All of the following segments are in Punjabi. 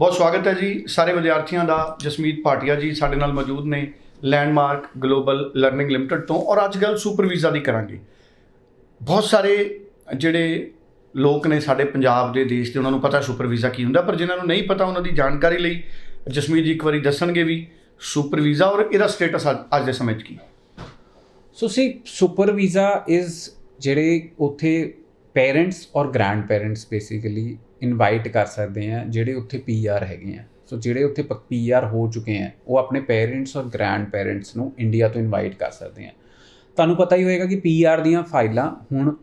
ਬਹੁਤ ਸਵਾਗਤ ਹੈ ਜੀ ਸਾਰੇ ਵਿਦਿਆਰਥੀਆਂ ਦਾ, ਜਸਮੀਤ ਭਾਟੀਆ ਜੀ ਸਾਡੇ ਨਾਲ ਮੌਜੂਦ ਨੇ ਲੈਂਡਮਾਰਕ ਗਲੋਬਲ ਲਰਨਿੰਗ ਲਿਮਟਿਡ ਤੋਂ, ਔਰ ਅੱਜ ਗੱਲ ਸੁਪਰ ਵੀਜ਼ਾ ਦੀ ਕਰਾਂਗੇ। ਬਹੁਤ ਸਾਰੇ ਜਿਹੜੇ ਲੋਕ ਨੇ ਸਾਡੇ ਪੰਜਾਬ ਦੇ, ਦੇਸ਼ ਦੇ, ਉਹਨਾਂ ਨੂੰ ਪਤਾ ਸੁਪਰ ਵੀਜ਼ਾ ਕੀ ਹੁੰਦਾ, ਪਰ ਜਿਨ੍ਹਾਂ ਨੂੰ ਨਹੀਂ ਪਤਾ ਉਹਨਾਂ ਦੀ ਜਾਣਕਾਰੀ ਲਈ, ਜਸਮੀਤ ਜੀ ਇੱਕ ਵਾਰੀ ਦੱਸਣਗੇ ਵੀ ਸੁਪਰ ਵੀਜ਼ਾ ਔਰ ਇਹਦਾ ਸਟੇਟਸ ਅੱਜ ਦੇ ਸਮੇਂ 'ਚ ਕੀ ਸੋ ਸੀ ਸੁਪਰ ਵੀਜ਼ਾ ਇਜ਼ ਜਿਹੜੇ ਉੱਥੇ ਪੇਰੈਂਟਸ ਔਰ ਗ੍ਰੈਂਡ ਪੇਰੈਂਟਸ ਬੇਸਿਕਲੀ ਇਨਵਾਈਟ ਕਰ ਸਕਦੇ ਆ, ਜਿਹੜੇ ਉੱਥੇ ਪੀਆਰ ਹੈਗੇ ਆ। ਸੋ ਜਿਹੜੇ ਉੱਥੇ ਪੀਆਰ ਹੋ ਚੁੱਕੇ ਆ, ਉਹ ਆਪਣੇ ਪੇਰੈਂਟਸ ਔਰ ਗ੍ਰੈਂਡ ਪੇਰੈਂਟਸ ਨੂੰ ਇੰਡੀਆ ਤੋਂ ਇਨਵਾਈਟ ਕਰ ਸਕਦੇ ਆ। ਤੁਹਾਨੂੰ ਪਤਾ ਹੀ ਹੋਏਗਾ ਕਿ ਪੀਆਰ ਦੀਆਂ ਫਾਈਲਾਂ ਹੁਣ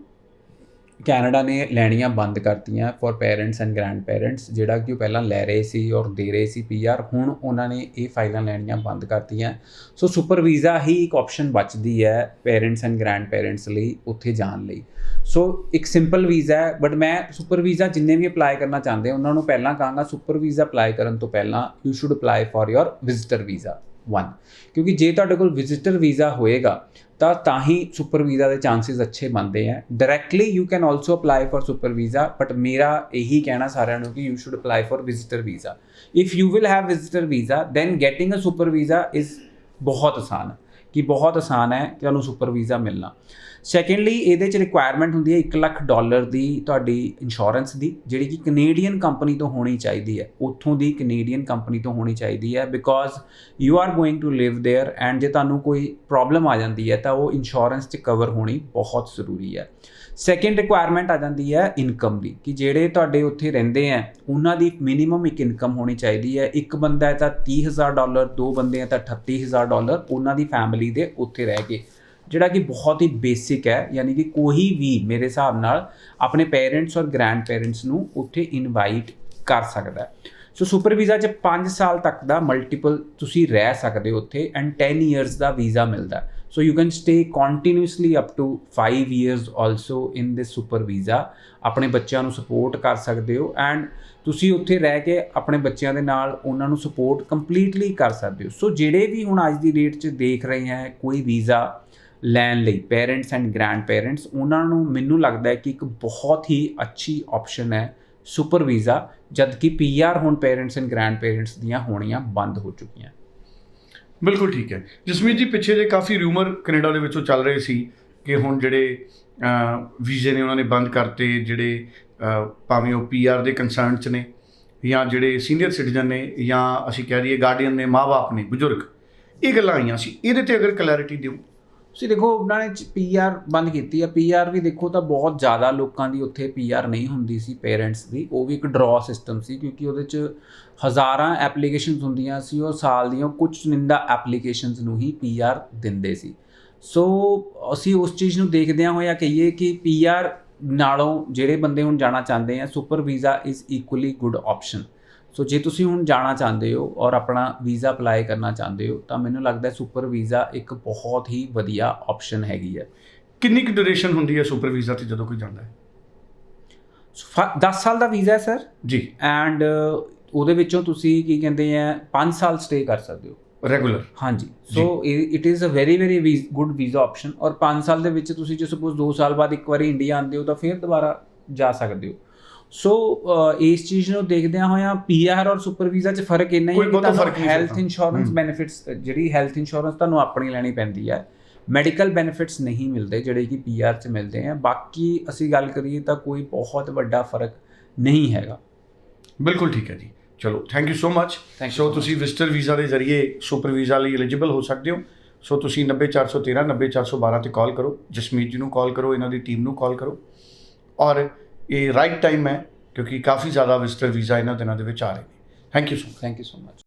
ਕੈਨੇਡਾ ਨੇ ਲੈਣੀਆਂ ਬੰਦ ਕਰਤੀਆਂ for parents and grandparents ਜਿਹੜਾ ਕਿ ਉਹ ਪਹਿਲਾਂ ਲੈ ਰਹੇ ਸੀ ਔਰ ਦੇ ਰਹੇ ਸੀ ਪੀਆਰ ਹੁਣ ਉਹਨਾਂ ਨੇ ਇਹ ਫਾਈਲਾਂ ਲੈਣੀਆਂ ਬੰਦ ਕਰਤੀਆਂ। ਸੋ ਸੁਪਰ ਵੀਜ਼ਾ ਹੀ ਇੱਕ ਆਪਸ਼ਨ ਬਚਦੀ ਹੈ ਪੇਰੈਂਟਸ ਐਂਡ ਗ੍ਰੈਂਡ ਪੇਰੈਂਟਸ ਲਈ ਉੱਥੇ ਜਾਣ ਲਈ। ਸੋ ਇੱਕ ਸਿੰਪਲ ਵੀਜ਼ਾ ਹੈ ਬਟ ਮੈਂ ਸੁਪਰ ਵੀਜ਼ਾ ਜਿੰਨੇ ਵੀ ਅਪਲਾਈ ਕਰਨਾ ਚਾਹੁੰਦੇ, ਉਹਨਾਂ ਨੂੰ ਪਹਿਲਾਂ ਕਹਾਂਗਾ ਸੁਪਰ ਵੀਜ਼ਾ ਅਪਲਾਈ ਕਰਨ ਤੋਂ ਪਹਿਲਾਂ you should apply for your visitor visa one ਕਿਉਂਕਿ ਜੇ ਤੁਹਾਡੇ ਕੋਲ ਵਿਜ਼ਿਟਰ ਵੀਜ਼ਾ ਹੋਏਗਾ ਤਾਂ ਤਾਂ ਹੀ ਸੁਪਰ ਵੀਜ਼ਾ ਦੇ ਚਾਂਸਸ ਅੱਛੇ ਬਣਦੇ ਆ। Directly you can also apply for super visa but ਮੇਰਾ ਇਹੀ ਕਹਿਣਾ ਸਾਰਿਆਂ ਨੂੰ ਕਿ you should apply for visitor visa if you will have visitor visa then getting a super visa is ਬਹੁਤ ਆਸਾਨ। ਹੈ ਕਿ ਬਹੁਤ ਆਸਾਨ ਹੈ ਕਿ ਤੁਹਾਨੂੰ ਸੁਪਰ ਵੀਜ਼ਾ ਮਿਲਣਾ ਸੈਕੰਡਲੀ ਇਹਦੇ ਚ ਰਿਕੁਆਇਰਮੈਂਟ ਹੁੰਦੀ ਹੈ 1 ਲੱਖ ਡਾਲਰ ਦੀ ਤੁਹਾਡੀ ਇੰਸ਼ੋਰੈਂਸ ਦੀ ਜਿਹੜੀ ਕਿ ਕੈਨੇਡੀਅਨ ਕੰਪਨੀ ਤੋਂ ਹੋਣੀ ਚਾਹੀਦੀ ਹੈ ਉੱਥੋਂ ਦੀ ਕੈਨੇਡੀਅਨ ਕੰਪਨੀ ਤੋਂ ਹੋਣੀ ਚਾਹੀਦੀ ਹੈ because you are going to live there and ਜੇ ਤੁਹਾਨੂੰ ਕੋਈ ਪ੍ਰੋਬਲਮ ਆ ਜਾਂਦੀ ਹੈ ਤਾਂ ਉਹ ਇੰਸ਼ੋਰੈਂਸ 'ਚ ਕਵਰ ਹੋਣੀ ਬਹੁਤ ਜ਼ਰੂਰੀ ਹੈ ਸੈਕੰਡ ਰਿਕੁਆਇਰਮੈਂਟ ਆ ਜਾਂਦੀ ਹੈ ਇਨਕਮ ਦੀ ਕਿ ਜਿਹੜੇ ਤੁਹਾਡੇ ਉੱਥੇ ਰਹਿੰਦੇ ਆ ਉਹਨਾਂ ਦੀ ਮਿਨੀਮਮ ਇੱਕ ਇਨਕਮ ਹੋਣੀ ਚਾਹੀਦੀ ਹੈ। ਇੱਕ ਬੰਦਾ ਹੈ ਤਾਂ 30000 ਡਾਲਰ ਦੋ ਬੰਦੇ ਹੈ ਤਾਂ 38000 ਡਾਲਰ ਉਹਨਾਂ ਦੀ ਫੈਮਿਲੀ ਦੇ ਉੱਥੇ ਰਹਿ ਕੇ। ਜਿਹੜਾ ਕਿ ਬਹੁਤ ਹੀ ਬੇਸਿਕ ਹੈ, ਯਾਨੀ ਕਿ ਕੋਈ ਵੀ ਮੇਰੇ ਹਿਸਾਬ ਨਾਲ ਆਪਣੇ ਪੇਰੈਂਟਸ ਔਰ ਗ੍ਰੈਂਡ ਪੇਰੈਂਟਸ ਨੂੰ ਉੱਥੇ ਇਨਵਾਈਟ ਕਰ ਸਕਦਾ ਹੈ। ਸੋ ਸੁਪਰ ਵੀਜ਼ਾ 'ਚ 5 ਸਾਲ ਤੱਕ ਦਾ ਮਲਟੀਪਲ ਤੁਸੀਂ ਰਹਿ ਸਕਦੇ ਹੋ ਉੱਥੇ ਐਂਡ 10 ਇਅਰਸ ਦਾ ਵੀਜ਼ਾ ਮਿਲਦਾ so you can stay continuously up to 5 years also in this super visa ਆਪਣੇ ਬੱਚਿਆਂ ਨੂੰ ਸਪੋਰਟ ਕਰ ਸਕਦੇ ਹੋ ਐਂਡ ਤੁਸੀਂ ਉੱਥੇ ਰਹਿ ਕੇ ਆਪਣੇ ਬੱਚਿਆਂ ਦੇ ਨਾਲ ਉਹਨਾਂ ਨੂੰ ਸਪੋਰਟ ਕੰਪਲੀਟਲੀ ਕਰ ਸਕਦੇ ਹੋ। ਸੋ ਜਿਹੜੇ ਵੀ ਹੁਣ ਅੱਜ ਦੀ ਡੇਟ 'ਚ ਦੇਖ ਰਹੇ ਹੈ ਕੋਈ ਵੀਜ਼ਾ ਲੈਣ ਲਈ ਪੇਰੈਂਟਸ ਐਂਡ ਗ੍ਰੈਂਡ ਪੇਰੈਂਟਸ ਉਹਨਾਂ ਨੂੰ ਮੈਨੂੰ ਲੱਗਦਾ ਹੈ ਕਿ ਇੱਕ ਬਹੁਤ ਹੀ ਅੱਛੀ ਆਪਸ਼ਨ ਹੈ ਸੁਪਰ ਵੀਜ਼ਾ ਜਦਕਿ ਪੀਆਰ ਹੁਣ ਪੇਰੈਂਟਸ ਐਂਡ ਗ੍ਰੈਂਡ ਪੇਰੈਂਟਸ ਦੀਆਂ ਹੋਣੀਆਂ ਬੰਦ ਹੋ ਚੁੱਕੀਆਂ। ਬਿਲਕੁਲ ਠੀਕ ਹੈ। ਜਸਮੀਤ ਜੀ, ਪਿੱਛੇ ਜੇ ਕਾਫੀ ਰਿਊਮਰ ਕੈਨੇਡਾ ਦੇ ਵਿੱਚੋਂ ਚੱਲ ਰਹੇ ਸੀ ਕਿ ਹੁਣ ਜਿਹੜੇ ਵੀਜ਼ੇ ਨੇ ਉਹਨਾਂ ਨੇ ਬੰਦ ਕਰਤੇ, ਜਿਹੜੇ ਭਾਵੇਂ ਉਹ ਪੀਆਰ ਦੇ ਕੰਸਰਨ ਚ ਨੇ, ਜਾਂ ਜਿਹੜੇ ਸੀਨੀਅਰ ਸਿਟੀਜ਼ਨ ਨੇ, ਜਾਂ ਅਸੀਂ ਕਹਿ ਦਈਏ ਗਾਰਡੀਅਨ ਨੇ ਮਾਪੇ ਨੇ, ਬਜ਼ੁਰਗ, ਇਹ ਗੱਲਾਂ ਆਈਆਂ ਸੀ। ਇਹਦੇ ਤੇ ਅਗਰ ਕਲੈਰਿਟੀ ਦਿਓ। ਤੁਸੀਂ ਦੇਖੋ, ਉਹਨਾਂ ਨੇ ਪੀਆਰ ਬੰਦ ਕੀਤੀ ਆ। ਪੀਆਰ ਵੀ ਦੇਖੋ ਤਾਂ ਬਹੁਤ ਜ਼ਿਆਦਾ ਲੋਕਾਂ ਦੀ ਉੱਥੇ ਪੀਆਰ ਨਹੀਂ ਹੁੰਦੀ ਸੀ ਪੇਰੈਂਟਸ ਦੀ। ਉਹ ਵੀ ਇੱਕ ਡਰਾ ਸਿਸਟਮ ਸੀ ਕਿਉਂਕਿ ਉਹਦੇ ਚ ਹਜ਼ਾਰਾਂ ਐਪਲੀਕੇਸ਼ਨਸ ਹੁੰਦੀਆਂ ਸੀ, ਉਹ ਸਾਲ ਦੀਆਂ ਕੁਝ ਚੁਣਿੰਦਾ ਐਪਲੀਕੇਸ਼ਨਸ ਨੂੰ ਹੀ ਪੀਆਰ ਦਿੰਦੇ ਸੀ। ਸੋ ਅਸੀਂ ਉਸ ਚੀਜ਼ ਨੂੰ ਦੇਖਦਿਆਂ ਹੋਇਆ ਕਹੀਏ ਕਿ ਪੀਆਰ ਨਾਲੋਂ ਜਿਹੜੇ ਬੰਦੇ ਹੁਣ ਜਾਣਾ ਚਾਹੁੰਦੇ ਆ super visa is equally good option so ਜੇ ਤੁਸੀਂ ਹੁਣ ਜਾਣਾ ਚਾਹੁੰਦੇ ਹੋ ਔਰ ਆਪਣਾ ਵੀਜ਼ਾ ਅਪਲਾਈ ਕਰਨਾ ਚਾਹੁੰਦੇ ਹੋ ਤਾਂ ਮੈਨੂੰ ਲੱਗਦਾ ਹੈ ਸੁਪਰ ਵੀਜ਼ਾ ਇੱਕ ਬਹੁਤ ਹੀ ਵਧੀਆ ਆਪਸ਼ਨ ਹੈਗੀ ਹੈ ਕਿੰਨੀ ਕੁ ਡਿਊਰੇਸ਼ਨ ਹੁੰਦੀ ਹੈ ਸੁਪਰ ਵੀਜ਼ਾ ਤੇ ਜਦੋਂ ਕੋਈ ਜਾਂਦਾ ਹੈ? 10 ਸਾਲ ਦਾ ਵੀਜ਼ਾ ਹੈ ਸਰ। ਜੀ। ਐਂਡ ਉਹਦੇ ਵਿੱਚੋਂ ਤੁਸੀਂ ਕੀ ਕਹਿੰਦੇ ਆ 5 ਸਾਲ ਸਟੇ ਕਰ ਸਕਦੇ ਹੋ। ਰੈਗੂਲਰ ਹਾਂਜੀ। So it is a very very good visa option ਔਰ 5 ਸਾਲ ਦੇ ਵਿੱਚ ਤੁਸੀਂ ਜੇ ਸਪੋਜ਼ 2 ਸਾਲ ਬਾਅਦ ਇੱਕ ਵਾਰੀ ਇੰਡੀਆ ਆਉਂਦੇ ਹੋ ਤਾਂ ਫਿਰ ਦੁਬਾਰਾ ਜਾ ਸਕਦੇ ਹੋ। ਸੋ ਇਸ ਚੀਜ਼ ਨੂੰ ਦੇਖਦਿਆਂ ਹੋਇਆਂ ਪੀਆਰ ਔਰ ਸੁਪਰ ਵੀਜ਼ਾ 'ਚ ਫ਼ਰਕ ਇੰਨਾ ਹੀ ਹੈ ਕਿ ਤੁਹਾਨੂੰ ਹੈਲਥ। ਇੰਸ਼ੋਰੈਂਸ। ਬੈਨੀਫਿਟਸ ਜਿਹੜੀ ਹੈਲਥ ਇੰਸ਼ੋਰੈਂਸ ਤੁਹਾਨੂੰ ਆਪਣੀ ਲੈਣੀ ਪੈਂਦੀ ਹੈ ਮੈਡੀਕਲ ਬੈਨੀਫਿਟਸ ਨਹੀਂ ਮਿਲਦੇ ਜਿਹੜੇ ਕਿ ਪੀਆਰ 'ਚ ਮਿਲਦੇ ਆ। ਬਾਕੀ ਅਸੀਂ ਗੱਲ ਕਰੀਏ ਤਾਂ ਕੋਈ ਬਹੁਤ ਵੱਡਾ ਫ਼ਰਕ ਨਹੀਂ ਹੈਗਾ। ਬਿਲਕੁਲ ਠੀਕ ਹੈ ਜੀ। ਚਲੋ thank you so much so ਤੁਸੀਂ ਵਿਜ਼ਟਰ ਵੀਜ਼ਾ ਦੇ ਜ਼ਰੀਏ ਸੁਪਰ ਵੀਜ਼ਾ ਲਈ ਐਲੀਜੀਬਲ ਹੋ ਸਕਦੇ ਹੋ। ਸੋ ਤੁਸੀਂ 90413 90412 ਤੇ ਕਾਲ ਕਰੋ। ਜਸਮੀਤ ਜੀ ਨੂੰ ਕਾਲ ਕਰੋ ਇਹਨਾਂ ਦੀ ਟੀਮ ਨੂੰ ਕਾਲ ਕਰੋ। ਔਰ ਇਹ ਰਾਈਟ ਟਾਈਮ ਹੈ, ਕਿਉਂਕਿ ਕਾਫੀ ਜ਼ਿਆਦਾ ਵਿਜ਼ਟਰ ਵੀਜ਼ਾ ਇਹਨਾਂ ਦਿਨਾਂ ਦੇ ਵਿੱਚ ਆ ਰਹੇ ਨੇ। Thank you so thank you so much